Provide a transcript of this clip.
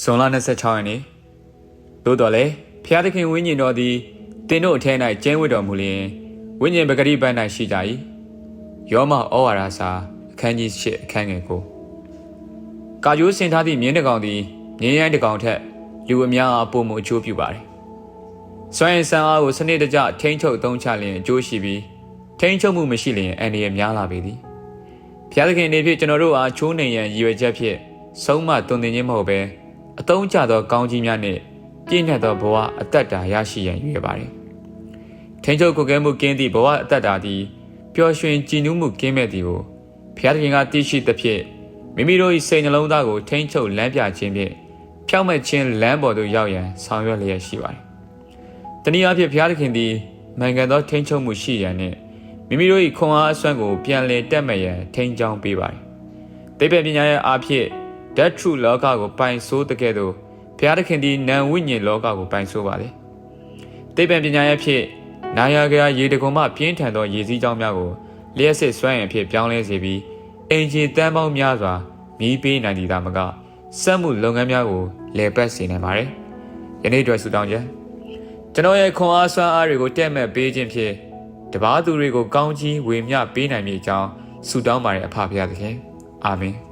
ဇွန်လ26ရက်နေ့သို့တော်လည်းဖျားသခင်ဝိညာဉ်တော်သည်တင်တို့အထဲ၌ကျင်းဝတ်တော်မူလျင်ဝိညာဉ်ပဂရိပန်း၌ရှိကြ၏ယောမဩဝါဒစာအခန်းကြီး8အခန်းငယ်9ကာယိုးစင်ထားသည့်မြင်းတစ်ကောင်သည်မြင်းရိုင်းတစ်ကောင်ထက်လူအများအားပုံမှုအကျိုးပြုပါတယ်စွမ်းရည်ဆန်းအားကိုစနစ်တကျထိန်းချုပ်သုံးချလျင်အကျိုးရှိပြီးထိန်းချုပ်မှုမရှိလျင်အန္တရာယ်များလာပေသည်ဖျားသခင်အနေဖြင့်ကျွန်တော်တို့အားချိုးနှင်ရန်ရည်ရွယ်ချက်ဖြင့်ဆုံးမတွင်တင်ခြင်းမဟုတ်ဘဲ အတုံးကျသောကောင်းကြီးများနှင့်ပြည့်ညတ်သောဘဝအသက်တာရရှိရန်ရည်ရွယ်ပါတယ်။ထိန်းချုပ်ကိုယ်ကဲမှုကင်းသည့်ဘဝအသက်တာသည်ပျော်ရွှင်ကြည်နူးမှုကင်းမဲ့သည်ကိုဖျားသခင်ကသိရှိသဖြင့်မိမိတို့၏စိတ်နှလုံးသားကိုထိန်းချုပ်လမ်းပြခြင်းဖြင့်ဖြောင့်မတ်ခြင်းလမ်းပေါ်သို့ရောက်ရန်ဆောင်ရွက်လျက်ရှိပါတယ်။တနည်းအားဖြင့်ဘုရားသခင်သည်နိုင်ငံတော်ထိန်းချုပ်မှုရှိရန်နှင့်မိမိတို့၏ခွန်အားအစွမ်းကိုပြန်လည်တက်မဲ့ရန်ထိန်းချောင်းပေးပါတယ်။တိပ္ပံပညာရဲ့အားဖြင့် ဓာတ်ထုလောကကိုပိုင်ဆိုးတဲ့ကဲ့သို့ဘုရားသခင်သည်နံဝိညာဉ်လောကကိုပိုင်ဆိုးပါလေ။တိပ္ပံပညာရဲ့ဖြင့်နာယာကရေတကုံမှပြင်းထန်သောရေစည်းကြောင်းများကိုလျှက်စစ်စွမ်းရည်ဖြင့်ပြောင်းလဲစေပြီးအင်ဂျင်တန်းပေါင်းများစွာမီးပေးနိုင်သည်သာမကစက်မှုလုပ်ငန်းများကိုလည်ပတ်စေနိုင်ပါတယ်။ယနေ့အတွက်ဆုတောင်းခြင်းကျွန်တော်ရဲ့ခွန်အားစွမ်းအားတွေကိုတက်မဲ့ပေးခြင်းဖြင့်တပားသူတွေကိုကောင်းကြီးဝေမျှပေးနိုင်မည်အကြောင်းဆုတောင်းပါတယ်အဖဖခင်သခင်အာမင်